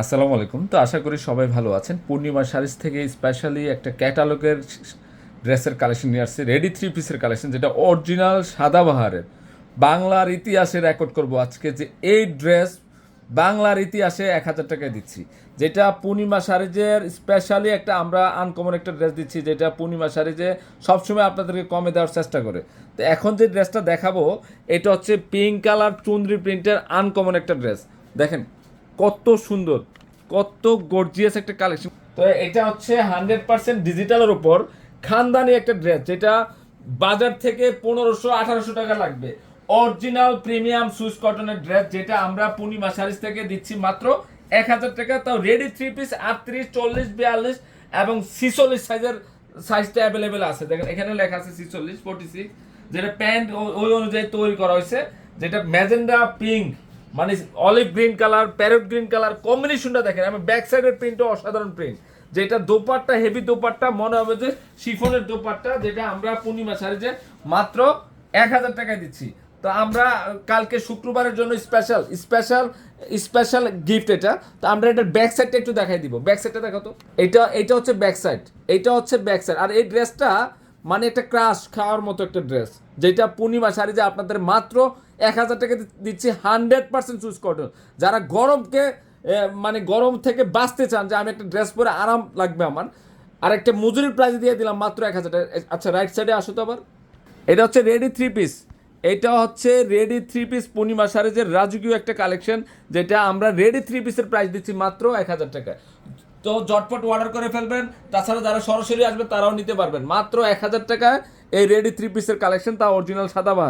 আসসালামু আলাইকুম। তো আশা করি সবাই ভালো আছেন। পূর্ণিমা শাড়িজ থেকে স্পেশালি একটা ক্যাটালগের ড্রেসের কালেকশন নিয়ে আসছে। রেডি থ্রি পিসের কালেকশন যেটা অরিজিনাল সাদাবাহারের বাংলার ইতিহাসে রেকর্ড করব আজকে যে এই ড্রেস বাংলার ইতিহাসে এক হাজার টাকায় দিচ্ছি। যেটা পূর্ণিমা শাড়িজের স্পেশালি একটা আমরা আনকমন একটা ড্রেস দিচ্ছি, যেটা পূর্ণিমা শাড়িজে সবসময় আপনাদেরকে কমে দেওয়ার চেষ্টা করে। তো এখন যে ড্রেসটা দেখাবো, এটা হচ্ছে পিঙ্ক কালার চুন্দ্রি প্রিন্টের আনকমন একটা ড্রেস দেখেন কত সুন্দর, কত গর্জিয়াস একটা কালেকশন তো এটা হচ্ছে হান্ড্রেড পার্সেন্ট ডিজিটালের উপর খানদানি একটা ড্রেস যেটা বাজার থেকে পনেরোশো, আঠারোশো টাকা লাগবে। অরিজিনাল প্রিমিয়াম সুইস কটনের ড্রেস যেটা আমরা পূর্ণিমা শাড়িজ থেকে দিচ্ছি মাত্র এক হাজার টাকা। তাও রেডি থ্রি পিস আটত্রিশ, চল্লিশ, বিয়াল্লিশ এবং ছিচল্লিশ সাইজের সাইজটা অ্যাভেলেবেল আছে। দেখেন, এখানে লেখা আছে ছিচল্লিশ ফোর্টি সিক্স যেটা প্যান্ট ওই অনুযায়ী তৈরি করা হয়েছে, যেটা ম্যাজেন্ডা পিঙ্ক মানে olive green colour parrot green colour কম্বিনেশনটা দেখেন। আমি ব্যাক সাইডের প্রিন্টও অসাধারণ প্রিন্ট যেটা দোপাট্টা হেভি দোপাট্টা, মনে হবে যে শিফনের দোপাট্টা, যেটা আমরা পূর্ণিমা শাড়িতে মাত্র এক হাজার টাকায় দিচ্ছি। তো আমরা কালকে শুক্রবারের জন্য স্পেশাল স্পেশাল স্পেশাল গিফট এটা। তো আমরা এটার ব্যাক সাইডটা একটু দেখাই দিব। ব্যাক সাইডটা দেখো তো। এটা এটা হচ্ছে ব্যাক সাইড এটা হচ্ছে ব্যাক সাইড আর এই ড্রেসটা মানে একটা ক্রাশ খাওয়ার মতো একটা ড্রেস যেটা পূর্ণিমা শাড়ি যে আপনাদের মাত্র এক হাজার টাকা দিচ্ছি হান্ড্রেড পার্সেন্ট চুজ কটন। যারা গরমকে মানে গরম থেকে বাঁচতে চান, যে আমি একটা ড্রেস পরে আরাম লাগবে আমার আর একটা মজুরির প্রাইস দিয়ে দিলাম মাত্র এক হাজার টাকা। আচ্ছা রাইট সাইডে আসো তো আবার। এটা হচ্ছে রেডি থ্রি পিস এটা হচ্ছে রেডি থ্রি পিস পূর্ণিমা সারেজের রাজকীয় একটা কালেকশন যেটা আমরা রেডি থ্রি পিসের প্রাইস দিচ্ছি মাত্র এক হাজার টাকা। তো জটপট অর্ডার করে ফেলবেন। তাছাড়া যারা সরাসরি আসবে তারাও নিতে পারবেন। মাত্র এক হাজার টাকায় এই রেডি থ্রি পিসের কালেকশন তা অরিজিনাল সাদা